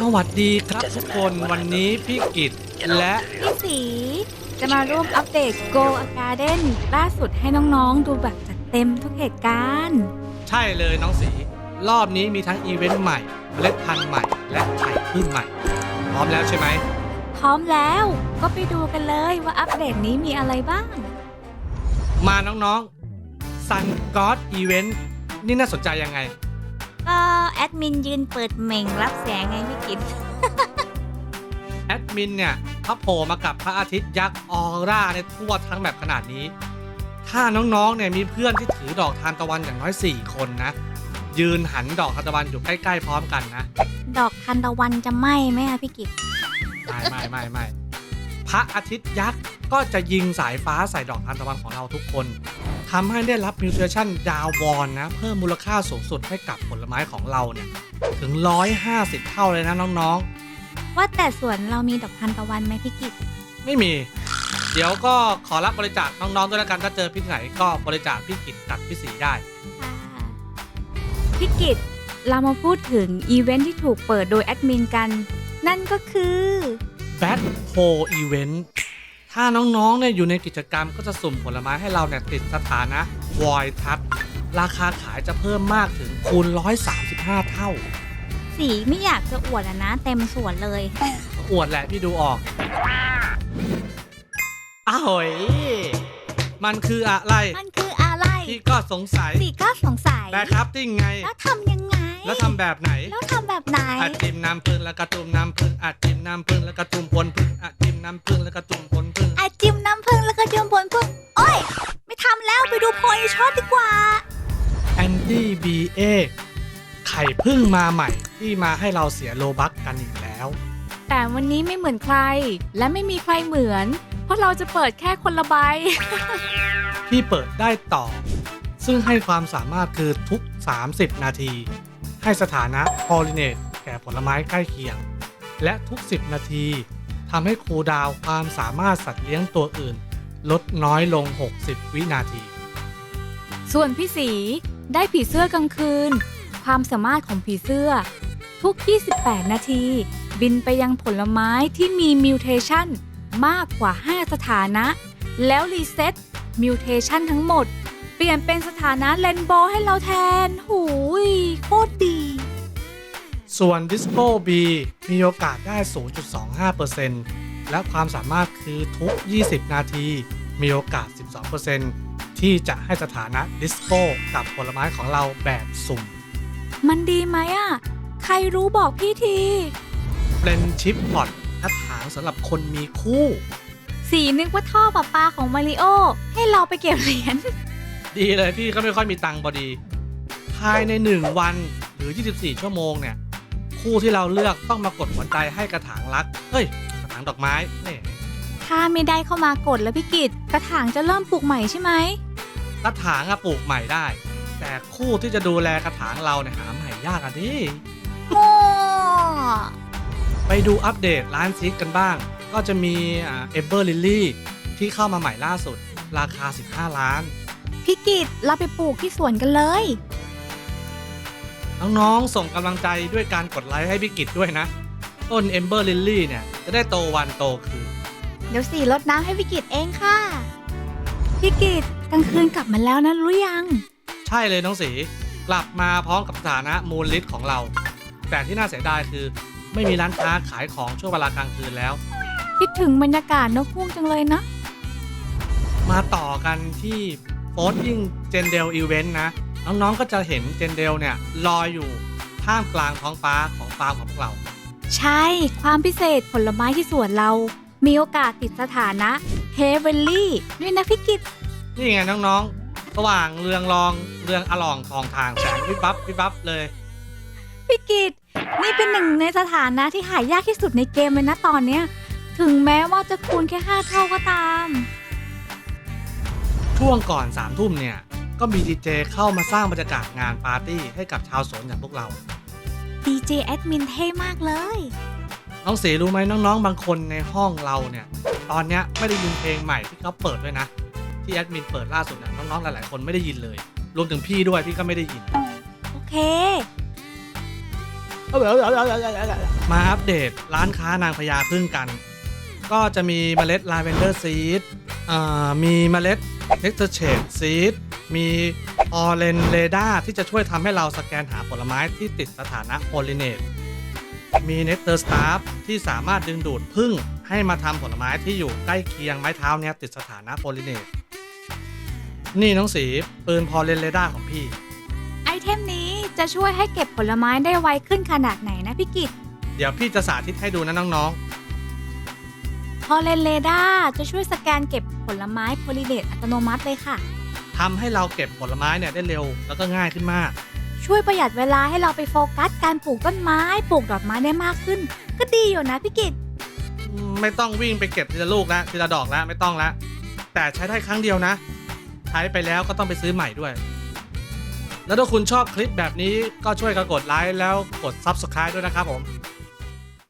สวัสดีครับทุกคนวันนี้พี่กิตและพี่สีจะมาร่วมอัปเดต Go a Garden ล่าสุดให้น้องๆ ดูแบบจัดเต็มทุกเหตุการณ์ ใช่เลยน้องสี รอบนี้มีทั้งอีเวนต์ใหม่เมล็ดพันธุ์ใหม่ และไข่พึ่งใหม่ พร้อมแล้วใช่ไหม พร้อมแล้วก็ไปดูกันเลยว่าอัปเดตนี้มีอะไรบ้าง มาน้องๆ Sun God Event นี่น่าสนใจยังไง ก็แอดมินยืนเปิดเหม่งรับแสงไงพี่กิตแอดมินเนี่ยเขาโผล่มากับพระอาทิตย์ยักษ์ออร่าในทั่วทั้งแบบขนาดนี้ ถ้าน้องๆเนี่ยมีเพื่อนที่ถือดอกทานตะวันอย่างน้อย 4 คนนะ ยืนหันดอกทานตะวันอยู่ใกล้ๆพร้อมกันนะ ดอกทันตะวันจะไหม้ไหมอะพี่กิตไม่ไม่ไม่ไม่พระอาทิตย์ยักษ์ก็จะยิงสายฟ้าใส่ดอกทานตะวันของเราทุกคน ทำให้ได้รับมิวเทชันดาวบอลนะ เพิ่มมูลค่าสูงสุดให้กับผลไม้ของเราเนี่ยถึง 150 เท่าเลยนะน้องว่าแต่สวนเรามีดอกทันตะวันไหมพี่กิตๆ ไม่มี เดี๋ยวก็ขอรับบริจาคน้องๆด้วยแล้วกันถ้าเจอพี่ไหนก็บริจาคพี่กิจกับพี่สีได้ค่ะพี่กิตเรามาพูดถึงอีเวนท์ที่ถูกเปิดโดยแอดมินกัน นั่นก็คือ b a t p o Event ถ้าน้องๆเนี่ยอยู่ในกิจกรรมก็จะสุ่มผลไม้ให้เราเนี่ยติดสถานะ Void Touch ราคาขายจะเพิ่มมากถึงคูณ 135 เท่า สีไม่อยากจะอวดอะนะ เต็มสวนเลย อวดแหละพี่ดูออกอ้าวโหยมันคืออะไร มันคืออะไร พี่ก็สงสัย สีก็สงสัยแต่ครับติ้งไง แล้วทำยังไง แล้วทำแบบไหน แล้วทำแบบไหน อาจิมน้ำพึ่งแล้วกระตุ่มน้ำพึ่งอาจิมน้ำพึ่งแล้วกระตุ่มพลพึ่งอาจิมน้ำพึ่งแล้วกระตุ่มพลพึ่งอาจิ้มน้ำผึ้งแล้วก็จิ้มผลพึ่งโอ้ย ไม่ทำแล้วไปดูโพยช็อตดีกว่า แอนดี้บีเอไข่พึ่งมาใหม่ที่มาให้เราเสียโลบักกันอีกแล้ว แต่วันนี้ไม่เหมือนใคร และไม่มีใครเหมือน เพราะเราจะเปิดแค่คนละใบ ที่เปิดได้ต่อ ซึ่งให้ความสามารถคือทุก 30 นาที ให้สถานะ pollinate แก่ผลไม้ใกล้เคียง และทุก 10 นาทีทำให้ครูดาวความสามารถสัตว์เลี้ยงตัวอื่น ลดน้อยลง 60 วินาที ส่วนพี่สีได้ผีเสื้อกลางคืน ความสามารถของผีเสื้อ ทุก 28 นาที บินไปยังผลไม้ที่มีมิวเทชันมากกว่า 5 สถานะ แล้วรีเซ็ตมิวเทชันทั้งหมด เปลี่ยนเป็นสถานะเลนโบให้เราแทน หูย โคตรดี ส่วน Dispo B มีโอกาสได้ 0.25%และความสามารถคือทุก 20 นาที มีโอกาส 12%ที่จะให้สถานะ Dispo กับผลไม้ของเราแบบสุ่ม มันดีไหมอะ ใครรู้บอกพี่ทีเป็นชิปพอตกระถางสำหรับคนมีคู่ สีนึกว่าท่อประปาของมาริโอ ให้เราไปเก็บเหรียญ ดีเลยพี่ก็ไม่ค่อยมีตังค์พอดี ภายใน 1 วันหรือ 24 ชั่วโมงเนี่ย คู่ที่เราเลือกต้องมากดหัวใจให้กระถางรักเฮ้ยกระถางดอกไม้นี่ถ้าไม่ได้เข้ามากดแล้วพี่กิตกระถางจะเริ่มปลูกใหม่ใช่ไหมกระถางอะปลูกใหม่ได้ แต่คู่ที่จะดูแลกระถางเราเนี่ยหาใหม่ยากอะดิโม่ไปดูอัปเดตร้านซิกกันบ้าง ก็จะมีเอเบอร์ลิลลี่ที่เข้ามาใหม่ล่าสุด ราคา 15 ล้าน พี่กิตเราไปปลูกที่สวนกันเลย น้องๆ ส่งกำลังใจด้วยการกดไลค์ให้พี่กิจด้วยนะ ต้นเอมเบอร์ลิลลี่เนี่ย จะได้โตวันโตคืน เดี๋ยวสีรดน้ำให้พี่กิตเองค่ะ พี่กิตกลางคืนกลับมาแล้วนะรู้ยัง ใช่เลยน้องสี กลับมาพร้อมกับสถานะมูลลิทของเรา แต่ที่น่าเสียดายคือ ไม่มีร้านค้าขายของช่วงเวลากลางคืนแล้ว คิดถึงบรรยากาศนกฮูกจังเลยนะ มาต่อกันที่ โฟ s ิ n งเจนเดลอีเวนต์นะ น้องๆก็จะเห็นเจนเดลเนี่ยลอยอยู่ท่ามกลางท้องฟ้าของฟาร์มของพวกเรา ใช่ความพิเศษผลไม้ที่สวนเรา มีโอกาสติดสถานะเฮเวลลี่ด้วยนะพี่กิตนี่ไงน้องๆ สว่างเรืองรองเรืองอลองทองทางแสงวิบวับวิบวับเลย พี่กิตนี่เป็นหนึ่งในสถานะที่หายากที่สุดในเกมเลยนะตอนเนี้ย ถึงแม้ว่าจะคูณแค่5เท่าก็ตาม ช่วงก่อน3ามทุ่มเนี่ย ก็มีดีเจเข้ามาสร้างบรรยากาศงานปาร์ตี้ให้กับชาวสวนอย่างพวกเรา ดีเจแอดมินเท่มากเลย น้องเสรู้ไหมน้องๆ บางคนในห้องเราเนี่ย ตอนเนี้ยไม่ได้ยินเพลงใหม่ที่เขาเปิดด้วยนะ ที่แอดมินเปิดล่าสุดเนี่ยน้องๆหลายๆคนไม่ได้ยินเลย รวมถึงพี่ด้วยพี่ก็ไม่ได้ยิน โอเคก็มาอัปเดตร้านค้านางพญาพึ่งกัน ก็จะมีเมล็ดลาเวนเดอร์ซีดมีเมล็ดเท็กเ r อร์เชดซีดมีออเรนเรดาที่จะช่วยทำให้เราสแกนหาผลไม้ที่ติดสถานะโพลิเนตมีเน c เตอร์สตาฟที่สามารถดึงดูดพึ่งให้มาทำผลไม้ที่อยู่ใกล้เคียงไม้เท้าเนี้ยติดสถานะโพลิเนตนี่น้องสีปืนพอเลนเรดาของพี่ ไอเทมนี้จะช่วยให้เก็บผลไม้ได้ไวขึ้นขนาดไหนนะพี่กิตเดี๋ยวพี่จะสาธิตให้ดูนะน้อง พอเลนเรดาจะช่วยสแกนเก็บผลไม้โพลิเนตอัตโนมัติเลยค่ะๆทำให้เราเก็บผลไม้เนี่ยได้เร็วแล้วก็ง่ายขึ้นมาก ช่วยประหยัดเวลาให้เราไปโฟกัสการปลูกต้นไม้ ปลูกดอกไม้ได้มากขึ้น ก็ดีอยู่นะพี่กิตไม่ต้องวิ่งไปเก็บทีละลูกแล้วทีละดอกแล้วไม่ต้องแล้วแต่ใช้ได้ครั้งเดียวนะ ใช้ไปแล้วก็ต้องไปซื้อใหม่ด้วย แล้วถ้าคุณชอบคลิปแบบนี้ก็ช่วยกันกดไลค์แล้วกด Subscribe ด้วยนะครับผม